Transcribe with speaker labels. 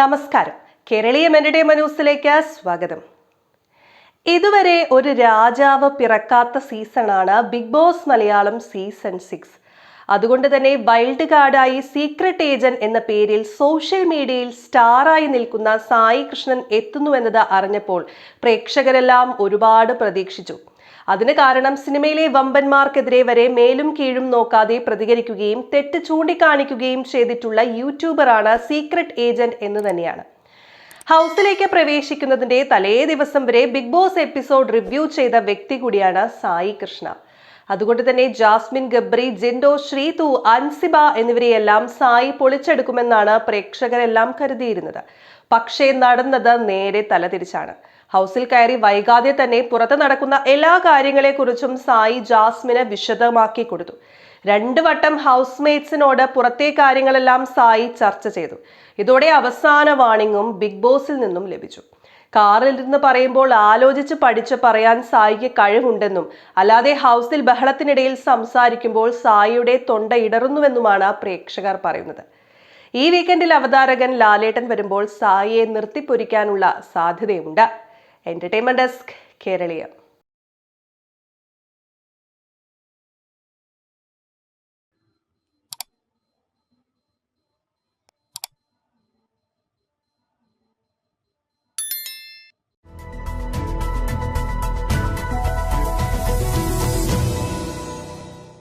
Speaker 1: നമസ്കാരം. കേരളീയ എന്റർടൈൻമെന്റ് ന്യൂസിലേക്ക് സ്വാഗതം. ഇതുവരെ ഒരു രാജാവ് പിറക്കാത്ത സീസണാണ് Big Boss Malayalam season six. അതുകൊണ്ട് തന്നെ വൈൽഡ് കാർഡായി സീക്രട്ട് ഏജന്റ് എന്ന പേരിൽ സോഷ്യൽ മീഡിയയിൽ സ്റ്റാറായി നിൽക്കുന്ന സായി കൃഷ്ണൻ എത്തുന്നുവെന്നത് അറിഞ്ഞപ്പോൾ പ്രേക്ഷകരെല്ലാം ഒരുപാട് പ്രതീക്ഷിച്ചു. അതിന് കാരണം സിനിമയിലെ വമ്പന്മാർക്കെതിരെ വരെ മേലും കീഴും നോക്കാതെ പ്രതികരിക്കുകയും തെറ്റ് ചൂണ്ടിക്കാണിക്കുകയും ചെയ്തിട്ടുള്ള യൂട്യൂബറാണ് സീക്രട്ട് ഏജന്റ് എന്ന് തന്നെയാണ്. ഹൗസിലേക്ക് പ്രവേശിക്കുന്നതിന്റെ തലേ ദിവസം വരെ ബിഗ് ബോസ് എപ്പിസോഡ് റിവ്യൂ ചെയ്ത വ്യക്തി കൂടിയാണ് സായി കൃഷ്ണ. അതുകൊണ്ട് തന്നെ ജാസ്മിൻ ഗബ്രി ജിൻഡോ ശ്രീതു അൻസിബ എന്നിവരെയെല്ലാം സായി പൊളിച്ചെടുക്കുമെന്നാണ് പ്രേക്ഷകരെല്ലാം കരുതിയിരുന്നത്. പക്ഷേ നടന്നത് നേരെ തലതിരിച്ചാണ്. ഹൗസിൽ കയറി വൈകാതെ തന്നെ പുറത്ത് നടക്കുന്ന എല്ലാ കാര്യങ്ങളെക്കുറിച്ചും സായി ജാസ്മിന് വിശദമാക്കി കൊടുത്തു. രണ്ടു വട്ടം ഹൗസ് മേറ്റ്സിനോട് പുറത്തെ കാര്യങ്ങളെല്ലാം സായി ചർച്ച ചെയ്തു. ഇതോടെ അവസാന വാണിങ്ങും ബിഗ് ബോസിൽ നിന്നും ലഭിച്ചു. കാറിൽ ഇരുന്ന് പറയുമ്പോൾ ആലോചിച്ച് പഠിച്ച് പറയാൻ സായിക്ക് കഴിവുണ്ടെന്നും അല്ലാതെ ഹൗസിൽ ബഹളത്തിനിടയിൽ സംസാരിക്കുമ്പോൾ സായിയുടെ തൊണ്ട ഇടറുന്നുവെന്നുമാണ് പ്രേക്ഷകർ പറയുന്നത്. ഈ വീക്കെൻഡിൽ അവതാരകൻ ലാലേട്ടൻ വരുമ്പോൾ സായിയെ നിർത്തിപ്പൊരിക്കാനുള്ള സാധ്യതയുണ്ട് എന്റർടൈൻമെന്റ് ഡെസ്ക് കേരളീയം